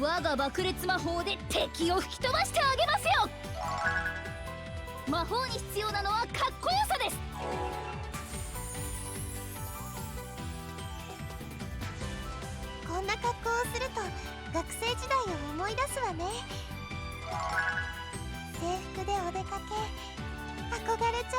我が爆裂魔法で敵を吹き飛ばしてあげますよ。魔法に必要なのはかっこよさです。こんな格好をすると学生時代を思い出すわね。制服でお出かけ憧れちゃ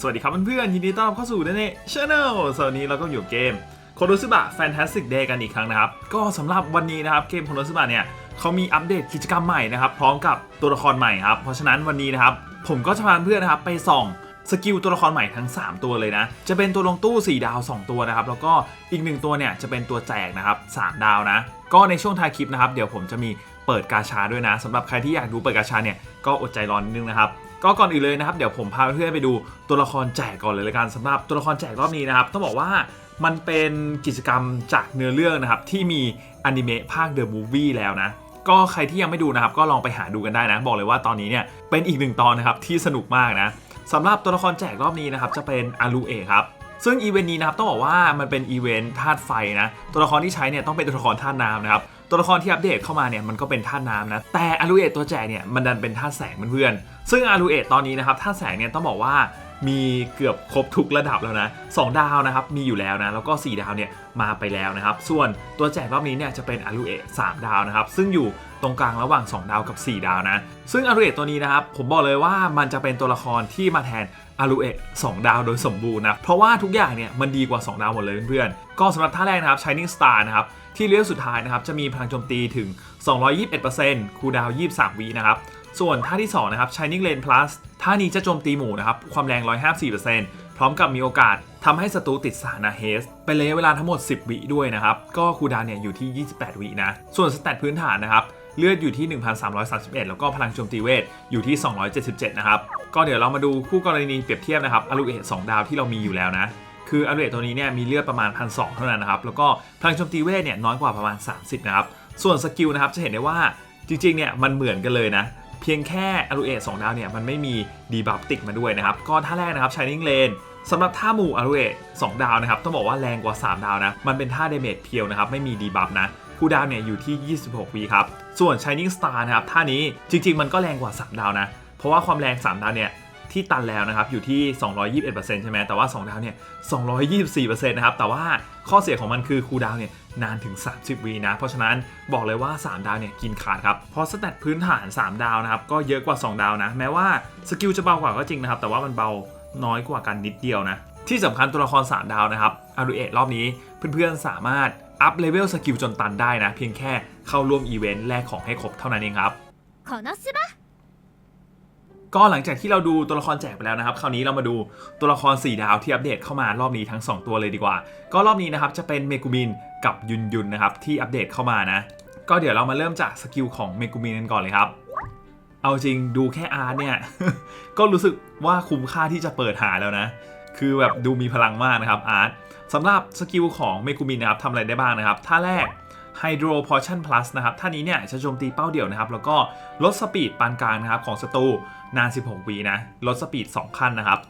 สวัสดีครับเพื่อนๆยินดีต้อนรับเข้าสู่เนเน่ชาแนลสวัสดีเราก็อยู่เกมโคโนซึบะแฟนตาสติกเดย์กันอีกครั้งนะครับ ก็สำหรับวันนี้นะครับเกมโคโนซึบะเนี่ยเขามีอัปเดตกิจกรรมใหม่นะครับ พร้อมกับตัวละครใหม่ครับ เพราะฉะนั้นวันนี้นะครับ ผมก็จะพาเพื่อนนะครับไปส่องสกิลตัวละครใหม่ทั้ง 3 ตัวเลยนะ จะเป็นตัวลงตู้ 4 ดาว 2 ตัวนะครับ แล้วก็อีกหนึ่งตัวเนี่ยจะเป็นตัวแจกนะครับ 3 ดาวนะ ก็ในช่วงท้ายคลิปนะครับ เดี๋ยวผมจะมีเปิดกาชาด้วยนะสำหรับใครที่อยากดูเปิดกาชาเนี่ยก็อดใจรอนิดนึงนะครับ ก็ก่อนอื่นเลยนะครับเดี๋ยวผมพาเพื่อนไปดูตัวละครแจกก่อนเลยละกันสำหรับตัวละครแจกรอบนี้นะครับต้องบอกว่ามันเป็นกิจกรรมจากเนื้อเรื่องนะครับที่มีอนิเมะภาค The Movie แล้วนะก็ใครที่ยังไม่ดูนะครับก็ลองไปหาดูกันได้นะบอกเลยว่าตอนนี้เนี่ยเป็นอีกหนึ่งตอนนะครับที่สนุกมากนะสำหรับตัวละครแจกรอบนี้นะครับจะเป็นอารูเอะครับซึ่งอีเวนต์นี้นะครับต้องบอกว่ามันเป็นอีเวนต์ธาตุไฟนะตัวละครที่ใช้เนี่ยต้องเป็นตัวละครธาตุน้ำนะครับตัวละครที่อัปเดตเข้ามาเนี่ยมันก็เป็นธาตุน้ำนะแต่อารูเอะตัวแจกเนี่ยมันดันเป็นธาตุแสงเพื่อนๆ ซึ่งอารูเอะตอนนี้นะครับธาแสงเนี่ยต้องบอกว่ามีเกือบครบทุกระดับแล้วนะ2ดาวนะครับมีอยู่แล้วนะแล้วก็ 4 ดาวเนี่ยมาไปแล้วนะครับ ส่วนตัวแจกรอบนี้เนี่ยจะเป็นอารูเอะ3ดาวนะครับ ซึ่งอยู่ตรงกลางระหว่าง 2 ดาวกับ 4 ดาวนะ ซึ่งอารูเอะตัวนี้นะครับ ผมบอกเลยว่ามันจะเป็นตัวละครที่มาแทนอารูเอะ2ดาวโดยสมบูรณ์นะ เพราะว่าทุกอย่างเนี่ยมันดีกว่า 2 ดาวหมดเลยเพื่อนๆ ก็สำหรับท่าแรกนะครับ Shining Star นะครับที่เลี้ยวสุดท้ายนะครับจะมีพลังโจมตีถึง 221%คูดาวน์23วินะครับ ส่วนท่าที่2นะครับ Shining Lane Plus ท่านี้จะโจมตีหมู่นะครับ ความแรง 154%พร้อมกับมีโอกาสทำให้ศัตรูติดสานะเฮสเป็นระยะเวลาทั้งหมด 10 วิด้วยนะครับ ก็คูดานเนี่ยอยู่ที่ 28 วินะ ส่วนสแตทพื้นฐานนะครับ เลือดอยู่ที่ 1,331 แล้วก็พลังโจมตีเวทอยู่ที่ 277 นะครับ ก็เดี๋ยวเรามาดูคู่กรณีเปรียบเทียบนะครับอารูเอะ2ดาวที่เรามีอยู่แล้วนะคืออารูเอะตัวนี้เนี่ยมีเลือดประมาณ 1,200 เท่านั้นนะครับแล้วก็พลังโจมตีเวทเนี่ยน้อยกว่าประมาณ 30 นะครับส่วนสกิลนะครับจะเห็นได้ว่าจริงๆเนี่ยมันเหมือนกันเลยนะ เพียงแค่อารูเอะ2ดาวเนี่ยมันไม่มีดีบัฟติดมาด้วยนะครับ ก็ท่าแรกนะครับชายนิ่งเลนสำหรับท่าหมู่อารูเอะ2ดาวนะครับ ต้องบอกว่าแรงกว่า 3 ดาวนะ มันเป็นท่าเดเมจเพียวนะครับ ไม่มีดีบัฟนะคู่ดาวเนี่ยอยู่ที่ 26วีครับ ส่วน Shining Star นะครับ ท่านี้จริง ๆ มันก็แรงกว่า 3 ดาวนะ เพราะว่าความแรง 3 ดาวเนี่ย ที่ตันแล้วนะครับอยู่ที่ 221%ใช่ไหมแต่ว่า 2 ดาวเนี่ย 224%นะครับแต่ว่าข้อเสียของมันคือคูดาวเนี่ยนานถึง 30วีนะ เพราะฉะนั้นบอกเลยว่า 3 ดาวเนี่ยกินขาดครับพอาะสแตทพื้นฐาน 3 ดาวนะครับก็เยอะกว่า 2 ดาวนะ แม้ว่าสกิลจะเบากว่าก็จริงนะครับแต่ว่ามันเบาน้อยกว่ากันนิดเดียวนะที่สำคัญตัวละคร 3 ดาวนะครับอารูเอะรอบนี้เพื่อนๆสามารถอัพเลเวลสกิลจนตันได้นะ เพียงแค่เข้าร่วมอีเวนต์แลกของให้ครบเท่านั้นเองครับขอนั ก็หลังจากที่เราดูตัวละครแจกไปแล้วนะครับ คราวนี้เรามาดูตัวละคร 4 ดาวที่อัปเดตเข้ามารอบนี้ทั้ง 2 ตัวเลยดีกว่า ก็รอบนี้นะครับจะเป็นเมกุมินกับยุนยุนนะครับที่อัปเดตเข้ามานะ ก็เดี๋ยวเรามาเริ่มจากสกิลของเมกุมินกันก่อนเลยครับ เอาจริงดูแค่อาร์ตเนี่ย ก็รู้สึกว่าคุ้มค่าที่จะเปิดหาแล้วนะ คือแบบดูมีพลังมากนะครับอาร์ตสำหรับสกิลของเมกุมินนะครับทำอะไรได้บ้างนะครับท่าแรก Hydro Potion Plus นะครับท่านี้เนี่ยจะโจมตีเป้าเดี่ยวนะครับแล้วก็ลดสปีดปานกลางนะครับของศัตรู นาน 16 วีนะ ลดสปีด 2 ขั้นนะครับ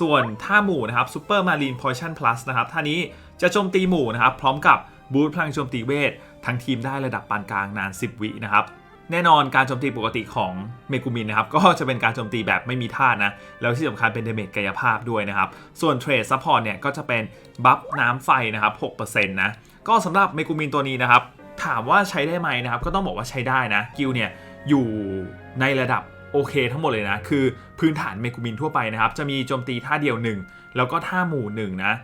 ส่วนท่าหมู่นะครับ Super Marine Potion Plus นะครับท่านี้จะโจมตีหมู่นะครับ พร้อมกับบูทพลังโจมตีเวท ทั้งทีมได้ระดับปานกลางนาน 10 วินะครับ แน่นอนการโจมตีปกติของเมกุมินนะครับ ก็จะเป็นการโจมตีแบบไม่มีท่านะ แล้วที่สำคัญเป็นเดเมจกายภาพด้วยนะครับ ส่วนเทรดซัพพอร์ตเนี่ยก็จะเป็นบัฟน้ำไฟนะครับ 6%นะ ก็สำหรับเมกุมินตัวนี้นะครับ ถามว่าใช้ได้ไหมนะครับ ก็ต้องบอกว่าใช้ได้นะกิลเนี่ยอยู่ในระดับ โอเคทั้งหมดเลยนะ คือพื้นฐานเมกุมินทั่วไปนะครับ จะมีโจมตีท่าเดียว 1 แล้วก็ท่าหมู่1นะ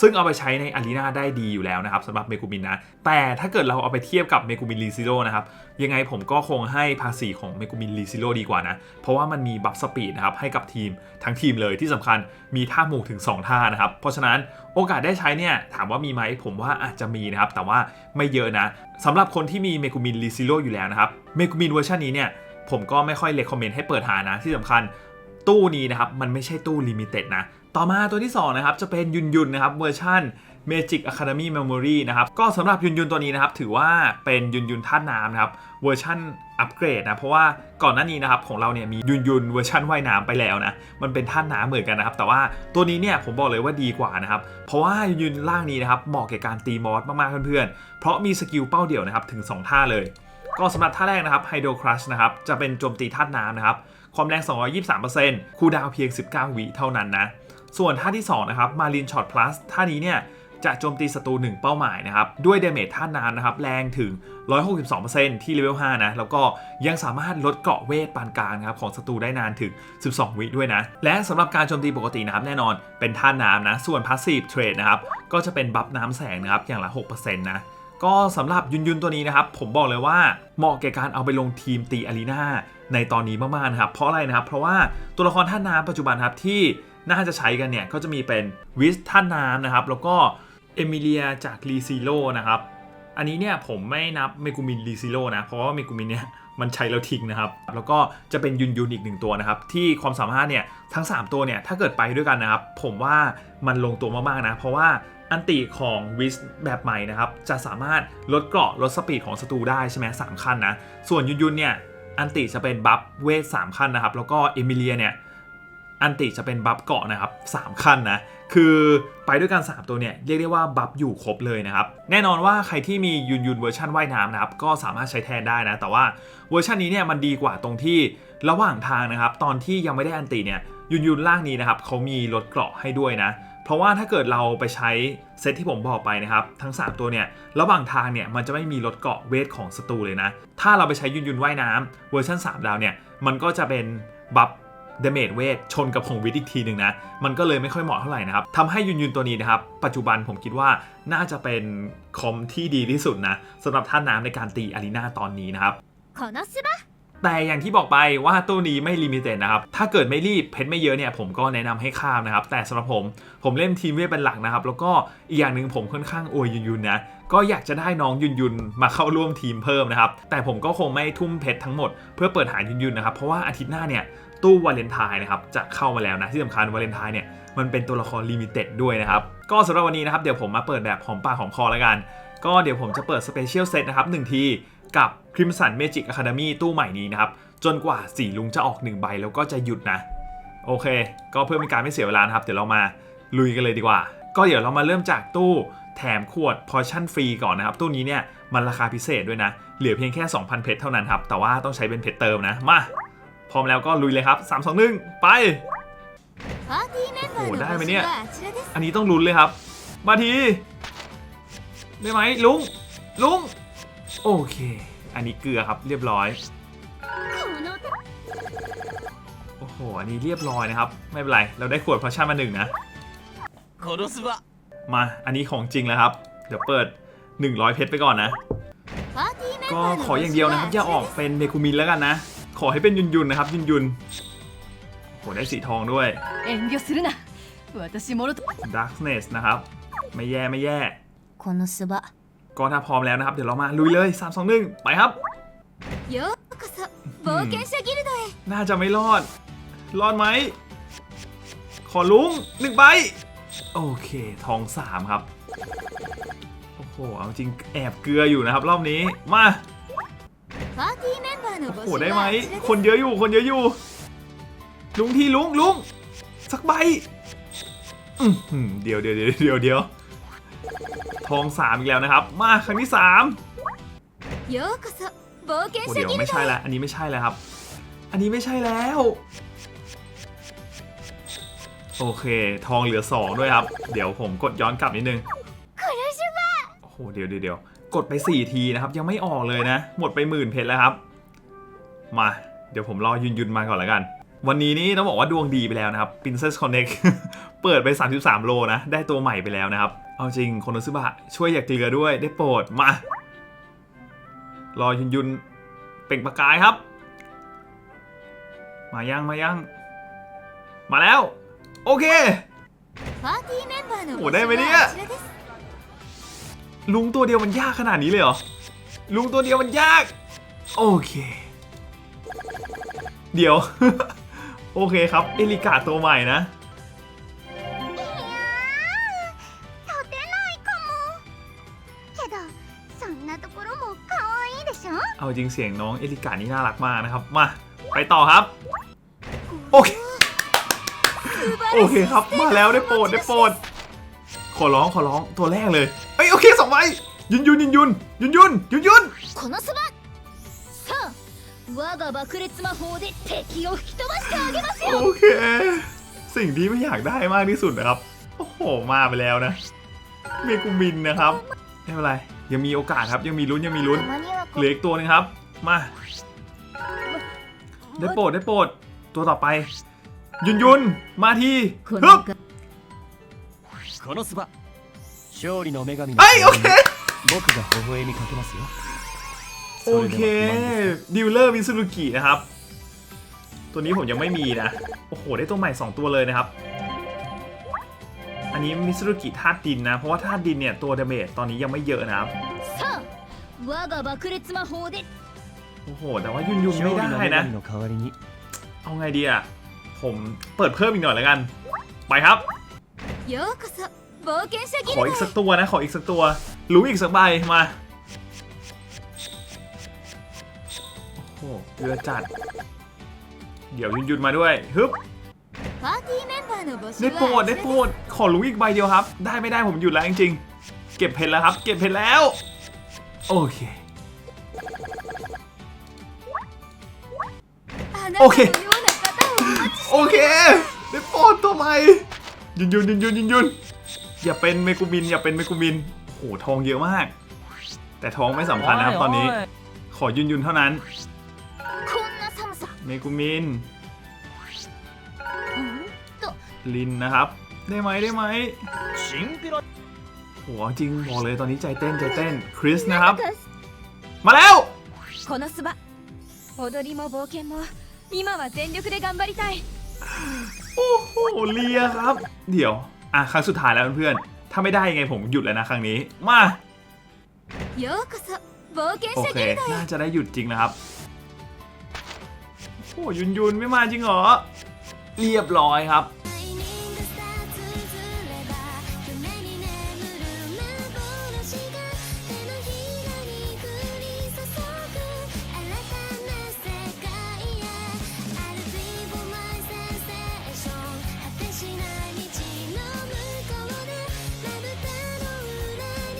ซึ่งเอาไปใช้ในอารีนาได้ดีอยู่แล้วนะครับสำหรับเมกูมินนะ แต่ถ้าเกิดเราเอาไปเทียบกับเมกูมินรีซิโร่นะครับ ยังไงผมก็คงให้ภาษีของเมกูมินรีซิโร่ดีกว่านะ เพราะว่ามันมีบัฟสปีดนะครับ ให้กับทีมทั้งทีมเลยที่สำคัญมีท่าหมู่ถึง 2 ท่านะครับ เพราะฉะนั้นโอกาสได้ใช้เนี่ย ถามว่ามีไหมผมว่าอาจจะมีนะครับ แต่ว่าไม่เยอะนะสำหรับคนที่มีเมกูมินรีซิโร่อยู่แล้วนะครับเมกูมินเวอร์ชันนี้เนี่ย ผมก็ไม่ค่อยเลคคอมเมนต์ให้เปิดหานะที่สำคัญตู้นี้นะครับ มันไม่ใช่ตู้ลิมิเต็ดนะ ต่อมาตัวที่ 2 นะครับ จะเป็นยุนยุนนะครับเวอร์ชัน Magic Academy Memory นะครับ ก็สำหรับยุนยุนตัวนี้นะครับ ถือว่าเป็นยุนยุนธาน้ำนะครับ เวอร์ชันอัปเกรดนะ เพราะว่าก่อนหน้านี้นะครับ ของเราเนี่ยมียุนยุนเวอร์ชันว่ายน้ำไปแล้วนะ มันเป็นธาน้ำเหมือนกันนะครับ แต่ว่าตัวนี้เนี่ยผมบอกเลยว่าดีกว่านะครับ เพราะว่ายุนยุนล่างนี้นะครับเหมาะแก่การตีมอสมากๆเพื่อนๆ เพราะมีสกิลเป้าเดี่ยวนะครับถึง 2 ท่าเลย ก็สำหรับท่าแรกนะครับ Hydro Crush นะครับจะเป็นโจมตีธาตุน้ำนะครับความแรง 223%คูดาวเพียง 19 วิเท่านั้นนะส่วนท่าที่2นะครับ Marine Shot Plus ท่านี้เนี่ยจะโจมตีศัตรู1 เป้าหมายนะครับด้วยเดเมจท่าน้ำนะครับแรงถึง 162%ที่เลเวล5นะแล้วก็ยังสามารถลดเกราะเวทปานกลางครับของศัตรูได้นานถึง 12 วิด้วยนะ และสำหรับการโจมตีปกตินะครับแน่นอนเป็นท่าน้ำนะส่วน Passive Trade นะครับก็จะเป็นบัฟน้ำแสงนะครับอย่างละ 6%นะ ก็สำหรับยุนยุนตัวนี้นะครับ ผมบอกเลยว่าเหมาะแก่การเอาไปลงทีมตีอารีนาในตอนนี้มากๆนะครับ เพราะอะไรนะครับ เพราะว่าตัวละครท่าน้ำปัจจุบันครับที่น่าจะใช้กันเนี่ยก็จะมีเป็นวิสท่าน้ำนะครับ แล้วก็เอมิเลียจากรีซิโลนะครับ อันนี้เนี่ยผมไม่นับเมกูมินรีซิโลนะ เพราะว่าเมกูมินเนี่ยมันใช้แล้วทิ้งนะครับ แล้วก็จะเป็นยุนยุนอีกหนึ่งตัวนะครับ ที่ความสามารถเนี่ยทั้ง 3 ตัวเนี่ยถ้าเกิดไปด้วยกันนะครับ ผมว่ามันลงตัวมากๆนะ เพราะว่า อันติของวิสแบบใหม่นะครับ จะสามารถลดเกราะลดสปีดของศัตรูได้ใช่ไหมสามขั้นนะ ส่วนยุนยุนเนี่ยอันติจะเป็นบัฟเวทสามขั้นนะครับ แล้วก็เอมิเลียเนี่ยอันติจะเป็นบัฟเกาะนะครับ3ขั้นนะ คือไปด้วยกัน 3 ตัวเนี่ย เรียกได้ว่าบัฟอยู่ครบเลยนะครับ แน่นอนว่าใครที่มียุนยุนเวอร์ชันว่ายน้ำนะครับ ก็สามารถใช้แทนได้นะ แต่ว่าเวอร์ชันนี้เนี่ยมันดีกว่าตรงที่ระหว่างทางนะครับ ตอนที่ยังไม่ได้อันติเนี่ยยุนยุนล่างนี้นะครับเขามีลดเกราะให้ด้วยนะ เพราะว่าถ้าเกิดเราไปใช้เซตที่ผมบอกไปนะครับ ทั้ง 3 ตัวเนี่ยระหว่างทางเนี่ยมันจะไม่มีลดเกาะเวทของศัตรูเลยนะ ถ้าเราไปใช้ยุนยุนว่ายน้ำเวอร์ชัน3 ดาวเนี่ยมันก็จะเป็นบัฟเดเมจเวทชนกับของวิทอีกทีหนึ่งนะ มันก็เลยไม่ค่อยเหมาะเท่าไหร่นะครับทำให้ยุนยุนตัวนี้นะครับ ปัจจุบันผมคิดว่าน่าจะเป็นคอมที่ดีที่สุดนะสำหรับท่าน้ำในการตีอารีนาตอนนี้นะครับ แต่อย่างที่บอกไปว่าตู้นี้ไม่ลิมิเต็ดนะครับ ถ้าเกิดไม่รีบเพชรไม่เยอะเนี่ยผมก็แนะนำให้ข้ามนะครับ แต่สำหรับผมผมเล่นทีมเวทเป็นหลักนะครับ แล้วก็อีกอย่างหนึ่งผมค่อนข้างอวยยุนยุนนะ ก็อยากจะได้น้องยุนยุนมาเข้าร่วมทีมเพิ่มนะครับ แต่ผมก็คงไม่ทุ่มเพชรทั้งหมดเพื่อเปิดหายุนยุนนะครับ เพราะว่าอาทิตย์หน้าเนี่ยตู้วาเลนไทน์นะครับจะเข้ามาแล้วนะที่สำคัญวาเลนไทน์เนี่ยมันเป็นตัวละครลิมิเต็ดด้วยนะครับ ก็สำหรับวันนี้นะครับเดี๋ยวผมมาเปิดแบบหอมปากหอมคอแล้วกัน ก็เดี๋ยวผมจะเปิดสเปเชียลเซตนะครับหนึ่งที กับ Crimson Magic Academy ตู้ใหม่นี้นะครับ จนกว่าสีลุงจะออก 1 ใบแล้วก็จะหยุดนะ โอเค ก็เพื่อเป็นการไม่เสียเวลานะครับ เดี๋ยวเรามาลุยกันเลยดีกว่า ก็เดี๋ยวเรามาเริ่มจากตู้แถมขวดพอชั่นฟรีก่อนนะครับ ตู้นี้เนี่ยมันราคาพิเศษด้วยนะ เหลือเพียงแค่ 2,000 เพชรเท่านั้นครับ แต่ว่าต้องใช้เป็นเพชรเติมนะ มา พร้อมแล้วก็ลุยเลยครับ 3 2 1 ไปโอ้ได้ไหมเนี่ย อันนี้ต้องลุ้นเลยครับ มาที ได้ไหมลุง ลุง โอเค อันนี้เกลือครับเรียบร้อย โอ้โห อันนี้เรียบร้อยนะครับ ไม่เป็นไร เราได้ขวดพอชั่นมาหนึ่งนะ มา อันนี้ของจริงแล้วครับ เดี๋ยวเปิด 100 เพชรไปก่อนนะ ก็ขออย่างเดียวนะครับ อย่าออกเป็นเมคุมินแล้วกันนะ ขอให้เป็นยุนยุนนะครับ ยุนยุนโหได้สีทองด้วยดักเนสนะครับ ไม่แย่ไม่แย่ ก็ถ้าพร้อมแล้วนะครับ เดี๋ยวเรามาลุยเลย 3 2 1 ไปครับ ようこそ冒険者ギルドへ น่าจะไม่รอด รอดไหม ขอลุงหนึ่งใบ โอเค ทองสามครับ โอ้โห เอาจริงแอบเกลืออยู่นะครับ รอบนี้ มา パーティーメンバーの โอ้ 募 โห 集 ได้ไหม はあちらです คนเยอะอยู่ คนเยอะอยู่ ลุงทีลุงลุง สักใบอื้อหือเดี๋ยวเดี๋ยวเดี๋ยวเดี๋ยวเดี๋ยว ทองสามอีกแล้วนะครับ มาครั้งที่สามโอ้เดี๋ยวไม่ใช่แล้วอันนี้ไม่ใช่แล้วครับ อันนี้ไม่ใช่แล้ว โอเค ทองเหลือสองด้วยครับ เดี๋ยวผมกดย้อนกลับนิดนึงโอ้โหเดี๋ยวเดี๋ยวกดไป 4 ทีนะครับ ยังไม่ออกเลยนะ หมดไปหมื่นเพชรแล้วครับ มา เดี๋ยวผมรอยืนยืนมาก่อนแล้วกัน วันนี้นี่ต้องบอกว่าดวงดีไปแล้วนะครับ Princess Connect เปิดไป 33 โลนะ ได้ตัวใหม่ไปแล้วนะครับ เอาจริงคนนซึบะช่วยอยากเกลือด้วยได้โปรดมา รอยุนยุนเป่งประกายครับ มายังมายัง มาแล้ว โอเคโอ้ได้ไหมเนี่ยลุงตัวเดียวมันยากขนาดนี้เลยเหรอ ลุงตัวเดียวมันยาก โอเค เดี๋ยว โอเคครับ เอลิกาตัวใหม่นะเอาจริงเสียงน้องเอลิกานี่น่ารักมากนะครับ มา ไปต่อครับ โอเค โอเคครับ มาแล้วได้โปรดได้โปรด ขอร้องขอร้องตัวแรกเลย เอ้ยโอเคสองใบยุนยุนยุนยุนยุนยุนยุนยุน 我が爆裂魔法で敵を吹き飛ばしてあげますよ โอเค สิ่งที่ไม่อยากได้มากที่สุดนะครับ โอ้โห มาไปแล้วนะ เมกุมินนะครับ ไม่เป็นไร ยังมีโอกาสครับ ยังมีลุ้น ยังมีลุ้น たまには เหลืออีกตัวหนึงครับ มา ได้โปรด ได้โปรด ตัวต่อไป ยุนยุน มาที こ ฮึบ のがこのスバ勝利の女神の เอ้ย โอเค 僕が微笑みかけますよ โอเคดิวเลอร์มิซูรุกินะครับ ตัวนี้ผมยังไม่มีนะ โอ้โห ได้ตัวใหม่ 2 ตัวเลยนะครับ อันนี้มิซูรุกิธาตุดินนะ เพราะว่าธาตุดินเนี่ย ตัวเดเมจตอนนี้ยังไม่เยอะนะครับโอ้โห แต่ว่ายุ่นยุนไม่ได้นะ เอาไงดีอะ ผมเปิดเพิ่มอีกหน่อยแล้วกัน ไปครับ ขออีกสักตัวนะ ขออีกสักตัว รู้อีกสักใบมา เดือดจัด เดี๋ยวยุนยุนมาด้วยฮึบได้โปรดได้โปรดขอลุ้งอีกใบเดียวครับ ได้ไม่ได้ผมหยุดแล้วจริงๆเก็บเพชรแล้วครับ เก็บเพชรแล้ว โอเคโอเค โอเค ได้โปรดตัวใหม่ยุนยุนยุนยุนยุนยุนอย่าเป็นเมกุมิน อย่าเป็นเมกุมินโอ้ทองเยอะมาก แต่ทองไม่สำคัญนะครับตอนนี้ ขอยุนยุนเท่านั้น เมกุมิน ほんと ลินนะครับ ได้ไหมได้ไหม チンピラ โหจริงบอกเลยตอนนี้ใจเต้นใจเต้น คริสนะครับ なんか มาแล้ว このスバ踊りも冒険も今は全力で頑張りたい โอ้โหเลียครับ เดี๋ยว อ่ะ ครั้งสุดท้ายแล้วเพื่อนๆ ถ้าไม่ได้ยังไงผมหยุดแล้วนะครั้งนี้ มา ようこそ冒険 โอ 者 เค ギルドへ น่าจะได้หยุดจริงนะครับ โอ้ยุนยุนไม่มาจริงเหรอ เรียบร้อยครับ